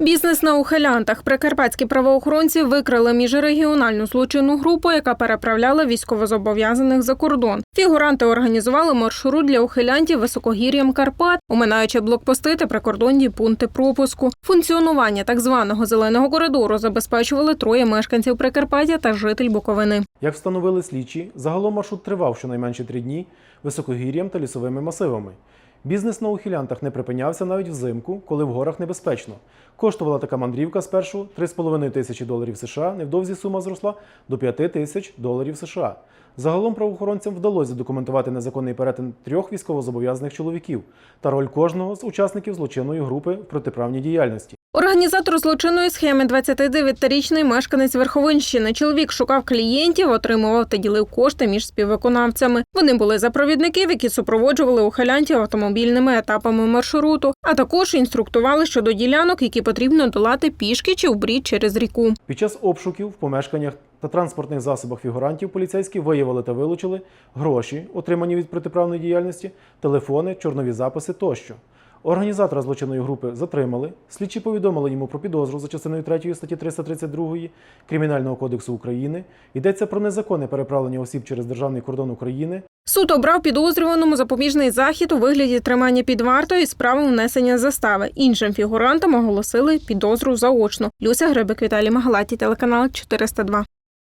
Бізнес на ухилянтах. Прикарпатські правоохоронці викрили міжрегіональну злочинну групу, яка переправляла військовозобов'язаних за кордон. Фігуранти організували маршрут для ухилянтів високогір'ям Карпат, оминаючи блокпости та прикордонні пункти пропуску. Функціонування так званого зеленого коридору забезпечували троє мешканців Прикарпаття та житель Буковини. Як встановили слідчі, загалом маршрут тривав щонайменше три дні високогір'ям та лісовими масивами. Бізнес на ухилянтах не припинявся навіть взимку, коли в горах небезпечно. Коштувала така мандрівка спершу 3,5 тисячі доларів США, невдовзі сума зросла до 5 тисяч доларів США. Загалом правоохоронцям вдалося задокументувати незаконний перетин трьох військовозобов'язаних чоловіків та роль кожного з учасників злочинної групи в протиправній діяльності. Організатор злочинної схеми 29-річний мешканець Верховинщини. Чоловік шукав клієнтів, отримував та ділив кошти між співвиконавцями. Вони були за провідників, які супроводжували ухилянтів автомобільними етапами маршруту, а також інструктували щодо ділянок, які потрібно долати пішки чи вбрід через ріку. Під час обшуків в помешканнях та транспортних засобах фігурантів поліцейські виявили та вилучили гроші, отримані від протиправної діяльності, телефони, чорнові записи тощо. Організатора злочинної групи затримали. Слідчі повідомили йому про підозру за частиною 3 статті 332 Кримінального кодексу України. Йдеться про незаконне переправлення осіб через державний кордон України Суд обрав підозрюваному запобіжний захід у вигляді тримання під вартою і справу внесення застави. Іншим фігурантам оголосили підозру заочно. Люся Грибик, Віталій Магалаті, телеканал 402.